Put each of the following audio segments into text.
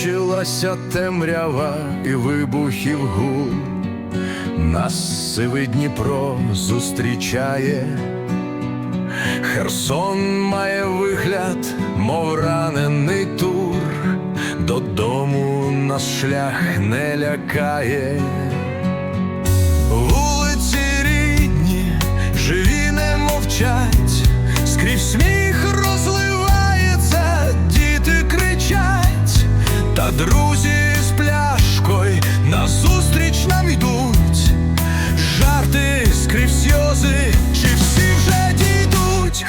Збирається темрява і вибухів гул, нас сивий Дніпро зустрічає. Херсон має вигляд, мов ранений тур, додому нас шлях не лякає.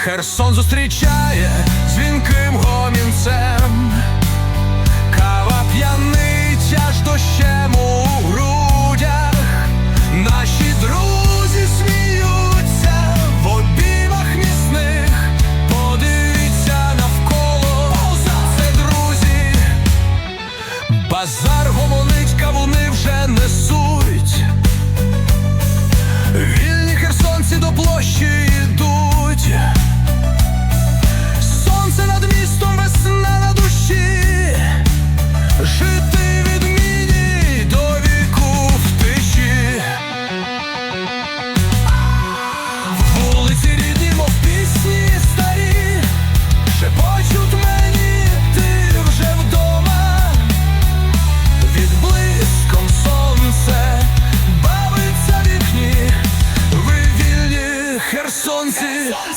Херсон зустрічає дзвінким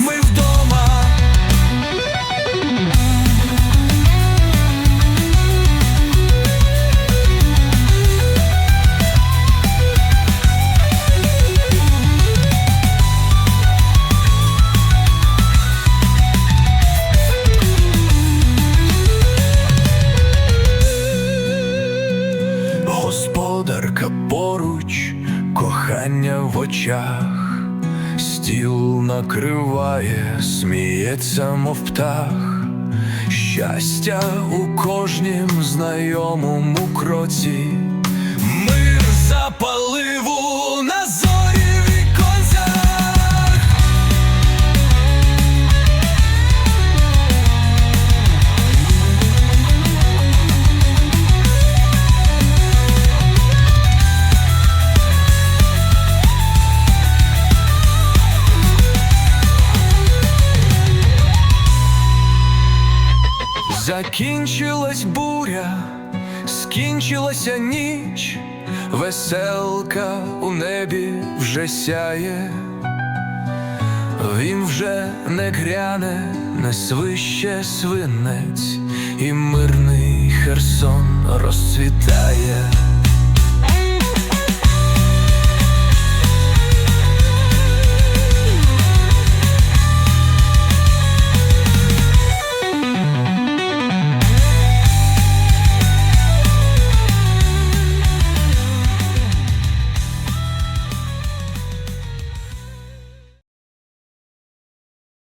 ми вдома. Господарка поруч, кохання в очах, стіл накриває, сміється, мов птах, щастя у кожнім знайомому кроці. Мир запалив у Закінчилась буря, скінчилася ніч, веселка у небі вже сяє, він вже не гряне, не свище свинець, і мирний Херсон розцвітає.